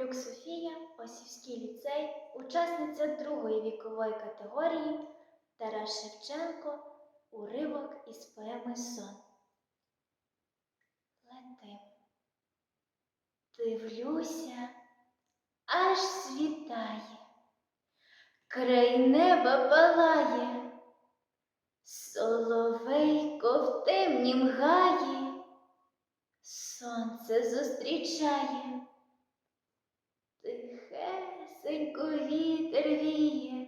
Ковалюк Софія, Осівський ліцей, учасниця другої вікової категорії Тарас Шевченко, уривок із поеми Сон. Летим. Дивлюся, аж світає, край неба палає, соловейко в темнім гаї, сонце зустрічає, тихесенько вітер віє,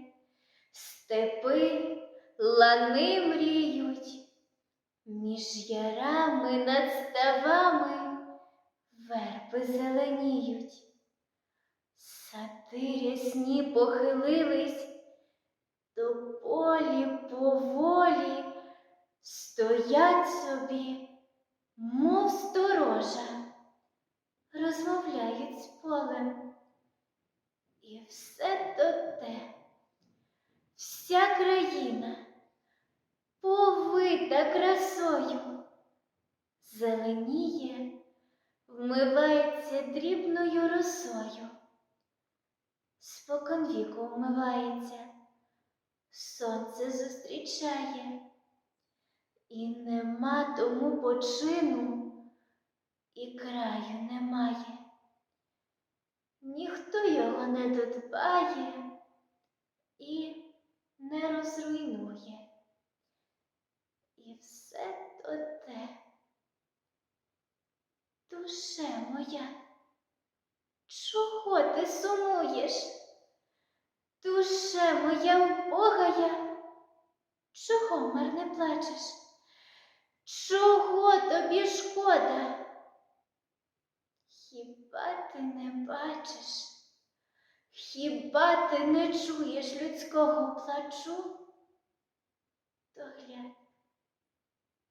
степи лани мріють, між ярами над ставами верби зеленіють. Сади рясні похилились, до полі поволі стоять собі, мов сторожа, розмовляють з полем. І все то те, вся країна повита красою, зеленіє, вмивається дрібною росою. Споконвіку вмивається, сонце зустрічає, і нема тому почину, і краю немає. Ніхто його не додбає і не розруйнує. І все то те, душе моя. Чого ти сумуєш? Душе моя убогая, чого марне плачеш? Чого тобі шкода? Хіба ти не бачиш? Хіба ти не чуєш людського плачу? То глянь,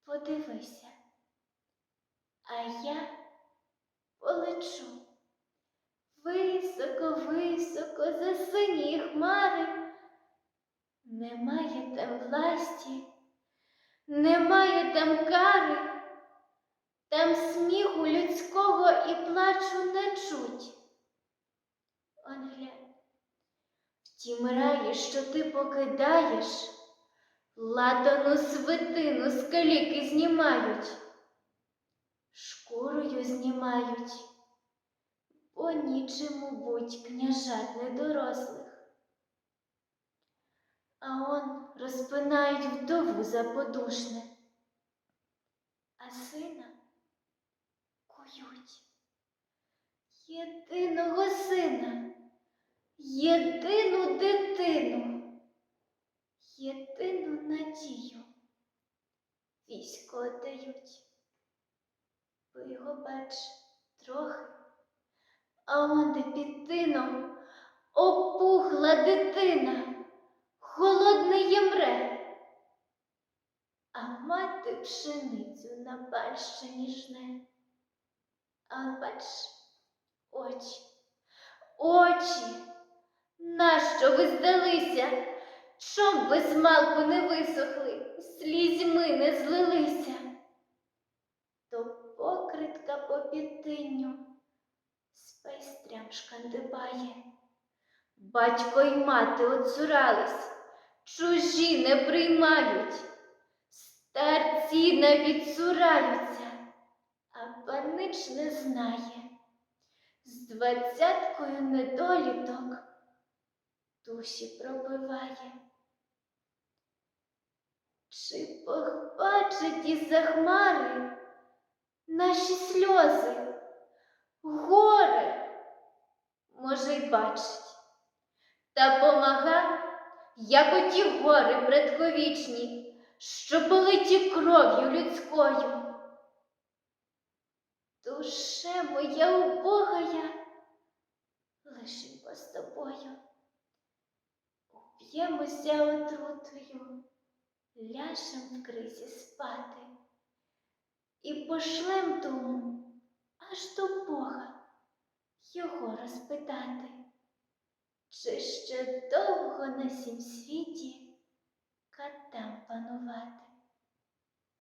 подивися, а я полечу. Високо, високо за сині хмари. Немає там власті, немає там кари, там сміху людського і плачу не чуть. Он глянь, в тім раї, що ти покидаєш, ладану свитину з каліки знімають, шкурою знімають бо нічому будь княжат недорослих. А он розпинають вдову за подушне, а сина кують. Єдиного сина, єдину дитину, єдину надію військо отдають. Ви його бач трохи. А он де під тином опухла дитина, холодний ємре, а мати пшеницю на пальщині жне. А он бач очі, очі, нащо ви здалися? Чом ви з малку не висохли, слізьми не злилися? То покритка по підтинню Спайстрям шкандибає. Батько й мати оцурались, чужі не приймають, старці навіть цураються, а панич не знає. З двадцяткою недоліток душі пробиває. Чи бачить із-за хмари наші сльози? Горе, може, й бачить, та помага, як оті гори предковічні, що политі кров'ю людською. Душе моя убогая, лишимо з тобою, Уп'ємося отрутою, ляжем в кризі спати. І пошлем тому аж до Бога його розпитати, чи ще довго на сім світі катам панувати.